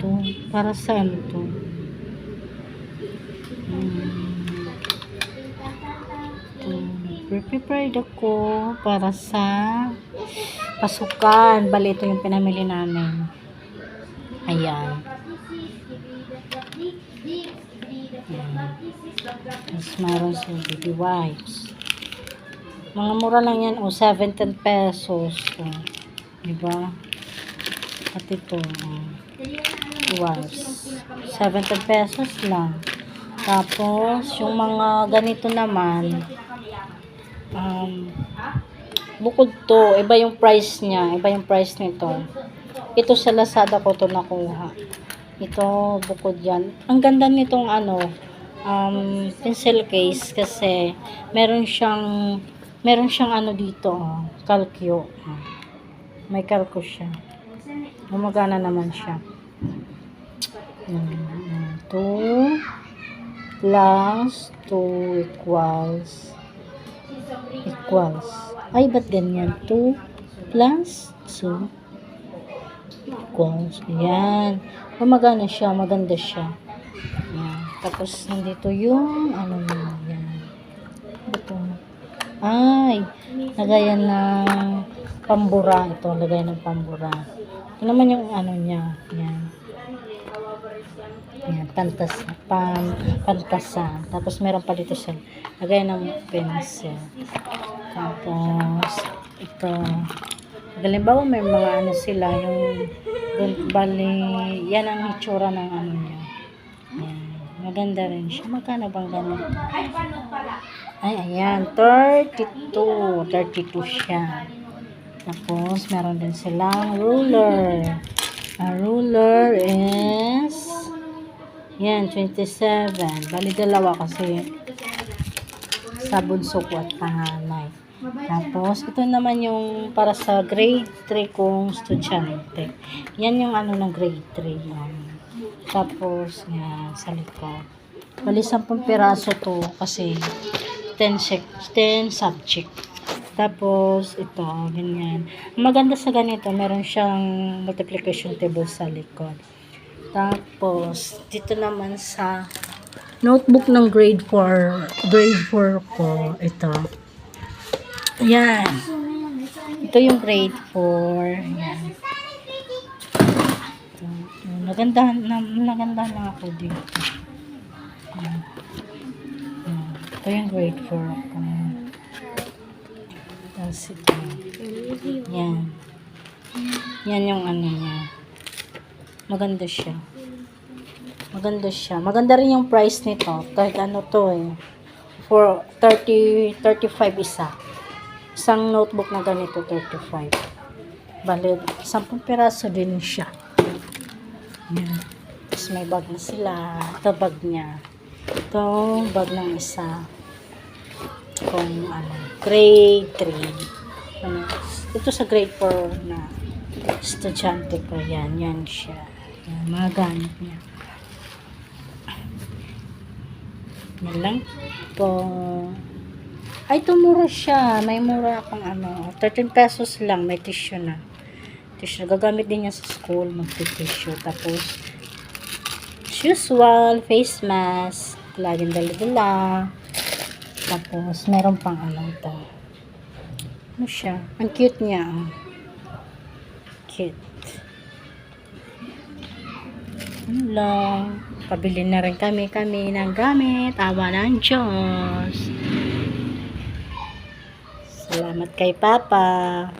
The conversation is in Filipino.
to? Para saan to? Hmm. To. Pre-prepared ako para sa pasukan. Bali, ito yung pinamili namin. Ayan. Tapos mayroon sa baby wipes. Mga mura lang yan. O, 17 pesos. O, diba? At ito. O, wipes. 17 pesos lang. Tapos, yung mga ganito naman, um, bukod to, iba yung price niya. Iba yung price nito. Ito sa Lazada ko to nakuha. Ito, bukod yan. Ang ganda nitong ano, um, pencil case kasi meron siyang meron siyang ano dito, oh. Oh. May calcio siya. Gumagana naman siya. Mm, 2 plus 2 equals equals. Ay, ba't ganyan? 2 plus 2 equals. Ayan. Gumagana siya. Maganda siya. Ayan. Tapos, nandito yung ano niya. Ayan. Ito. Ay, lagayan ng pambura. Ito, lagayan ng pambura. Ito naman yung ano niya. Ayan. Ayan, pantas, pan, pantasa. Tapos meron pa dito siya. Lagay ng pencil. Tapos, ito. Halimbawa may mga ano sila, yung bali, yan ang itsura ng ano niya. Maganda rin siya. Magkano bang ganito? Ay, ayan. 32. 32 siya. Tapos, meron din silang ruler. Ang ruler is yan, 27. Bali dalawa kasi sa bunso ko at panganay. Tapos, ito naman yung para sa grade 3 kong estudyante. Yan yung ano ng grade 3. Yan. Tapos, yan, sa likod. Bali, 10 piraso to kasi 10, sec- 10 subject. Tapos, ito, ganyan. Maganda sa ganito, meron siyang multiplication table sa likod. Tapos, dito naman sa notebook ng grade 4, grade 4 ko, ito. Yan. Ito yung grade 4. Yan. Ito. Nagandahan, na, nagandahan lang ako dito. Yan. Yan. Ito yung grade 4 ko. Tapos ito. Yan. Yan yung ano niya. Maganda siya. Maganda siya. Maganda rin yung price nito. Kahit ano to eh. For 30, 35 isa. Isang notebook na ganito, 35. Bale, 10 piraso din siya. Yan. Tapos may bag na sila. Ito bag niya. Ito bag ng isa. Kung ano, grade 3. Ano, ito sa grade 4 na estudyante ko. Yan, yan siya. Yan, mga gamit niya. Yan lang po. Ay, tumura siya. May mura akong ano. 13 pesos lang. May tissue na. Tissue. Gagamit din niya sa school. Magti-tissue. Tapos, usual, face mask. Laging dala-dala. Tapos, meron pang ano ito. Ano siya? Ang cute niya. oh. Cute. Ano lang. Pabili na rin kami kami ng gamit. Awa ng Diyos. Salamat kay Papa.